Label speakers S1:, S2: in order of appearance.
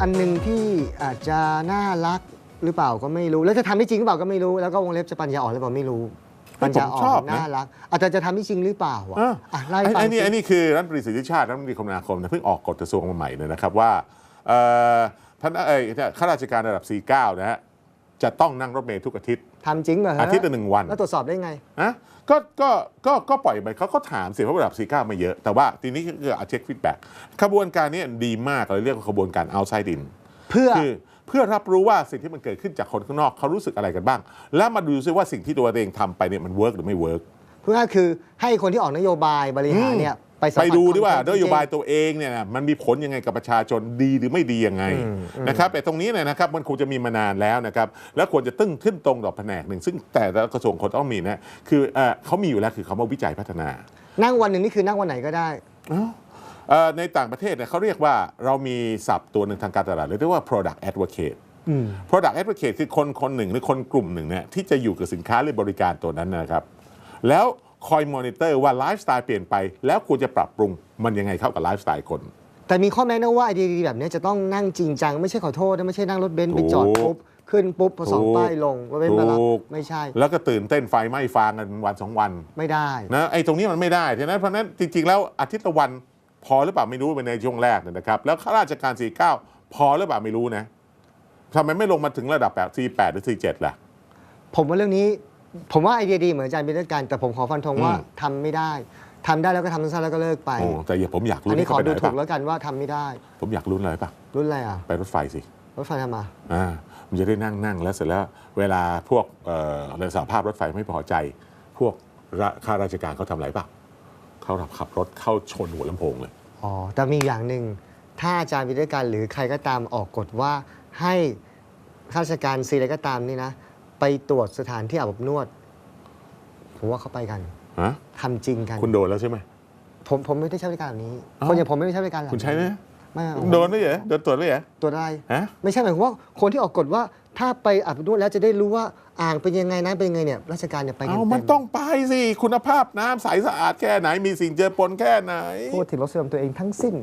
S1: อันหนึ่งที่อาจจะน่ารักหรือเปล่าก็ไม่รู้ แล้วจะทำได้จริงหรือเปล่าก็ไม่รู้ แล้วก็วงเล็บจะปัญญาอ่อนหรือเปล่าไม่รู้
S2: เฮ้
S1: ปั
S2: ย
S1: ญญาอ่
S2: ผมช
S1: อ
S2: อบ
S1: น
S2: นะ
S1: น่ารัก อาจจะจะทำได้จริงหรือเปล่าอะ
S2: อะ
S1: อะไล่าให้ฟั
S2: ไอ้
S1: ง
S2: นี่
S1: สิ
S2: ไอ้นี่คือรัฐมนตรีสิทธิชาติรัฐมนตรีคมนาคมนะเพิ่งออกกฎกระทรวงมาใหม่เลยนะครับว่าเอ่อท่านเอ้ยข้าราชการระดับ49นะฮะ จะต้องนั่งรถเมล์ทุกอาทิตย์
S1: ทำจริงเหรอฮะ
S2: อาทิตย์ละหนึ่งวัน
S1: แล้วตรวจสอบได้ไง
S2: นะก็ก็ก็ก็ปล่อยไปเขาก็ถามเสียเพราะระดับ49ไม่เยอะ แต่ว่าทีนี้ก็คือเอาเช็คฟีดแบ็กขบวนการนี้ดีมากเราเรียกว่าขบวนการ outside in
S1: เพื่อ
S2: คือเพื่อรับรู้ว่าสิ่งที่มันเกิดขึ้นจากคนข้างนอกเขารู้สึกอะไรกันบ้าง แล้วมาดูซิว่าสิ่งที่ตัวเองทำไปเนี่ยมันเวิร์กหรือไม่เวิร์ก
S1: เพื่อคือให้คนที่ออกนโยบายบริหารเนี่ย ไปสัมผั
S2: ไป
S1: ส
S2: ดูดิว่า
S1: ควม
S2: น
S1: เป็นจริง
S2: โยบายตัวเองเนี่ยนะมันมีผลยังไงกับประชาชนดีหรือไม่ดียังไง
S1: อืมอืม
S2: นะครับแต่ตรงนี้เนี่ยนะครับมันควรจะมีมานานแล้วนะครับแล้วควรจะตึ้งขึ้นตรงต่อแผนกหนึ่ง ซึ่งแต่ละกระทรวงคนต้องมีนะคือเอ่อเขามีอยู่แล้วคือเขามาวิจัยพัฒนา
S1: นั่งวันหนึ่งนี่คือนั่งวันไหนก็ได้
S2: เอ่อในต่างประเทศเนี่ยเขาเรียกว่าเรามีศัพท์ตัวหนึ่งทางการตลาดเรียกว่า product advocate
S1: อืม
S2: product advocate คือคนคนหนึ่งหรือคนกลุ่มหนึ่งเนี่ยที่จะอยู่กับสินค้าหรือบริการตัวนั้นนะครับ แล้ว คอยมอนิเตอร์ว่าไลฟ์สไตล์เปลี่ยนไป แล้วควรจะปรับปรุงมันยังไงเข้ากับไลฟ์สไตล์คน
S1: แต่มีข้อแม้นะว่าไอเดียดีๆแบบเนี้ยจะต้องนั่งจริงจัง ไม่ใช่ขอโทษนะไม่ใช่นั่งรถเบนซ์ไปจอด
S2: ถูก
S1: ปุ๊บขึ้นปุ๊บพอสอง
S2: ถูก
S1: ป้ายลงรถเบนซ์มารับ
S2: ถูก
S1: ไม่ใช่
S2: แล้วก็ตื่นเต้นไฟไหม้ฟางกันวันสองวัน
S1: ไม่ได้
S2: นะไอ้ตรงนี้มันไม่ได้ฉะนั้นเพราะฉะนั้นจริง ๆ แล้วอาทิตย์ละวันพอหรือเปล่าไม่รู้เป็นในช่วงแรกเนี่ยนะครับ แล้วข้าราชการ49พอหรือเปล่าไม่รู้นะทำไมไม่ลงมาถึงระดับแบบ48หรือ47ล่ะ
S1: ผมว่าเรื่องนี้ ผมว่าไอเดียดีเหมือนอาจารย์เป็นเรื่องการแต่ผมขอฟันธงว่า
S2: อืม
S1: ทำไม่ได้ทำได้แล้วก็ทำสั้นๆแล้วก็เลิกไป
S2: โอ้แต่อย่าผมอยากรู้
S1: อันนี้ขอ
S2: เขาไป
S1: ดู
S2: ไหน
S1: ถู
S2: ป่ะ
S1: กแล้วกันว่าทำไม่ได้
S2: ผมอยากรู้อะไรป่ะ
S1: รุ่นอะไรอะ
S2: ไปรถไฟสิ
S1: รถไฟทำมา
S2: อ่ามันจะได้นั่งนั่งแล้วเสร็จแล้วเวลาพวกเอ่อในสาภาพรถไฟไม่พอใจ พวกระข้าราชการเขาทำอะไรป่ะเขาขับรถเข้าชนหัวลำโพงเลย
S1: อ๋อแต่มีอย่างหนึ่งถ้าอาจารย์วิทยาการหรือใครก็ตามออกกฎว่าให้ข้าราชการซีอะไรก็ตามนี่นะ ไปตรวจสถานที่อาบอบนวด ผมว่าเขาไปกัน
S2: ฮะ
S1: ทำจริงกัน
S2: คุณโดนแล้วใช่ไหม
S1: ผมผมไม่ได้ใช้บริการแบบนี้
S2: เอ้า
S1: คนอย่างผมไม่ได้ใช้บริการแบบ
S2: คุณใช้ไหม
S1: ไม่เอา
S2: โดนด้วยเหรอโดนตรวจด้วยเหรอ
S1: ตรวจอะไร
S2: ฮะ
S1: ไม่ใช่หมายความว่าคนที่ออกกฎว่าถ้าไปอาบอบนวดแล้วจะได้รู้ว่าอ่างเป็นยังไงน้ำเป็นยังไงเนี่ยราชการเนี่ยไปกัน
S2: เอา
S1: เต็
S2: มันต้องไปสิ คุณภาพน้ำใสสะอาดแค่ไหน มีสิ่งเจือปนแค่ไหน
S1: พูดถึงรสนิยมตัวเองทั้งสิ้น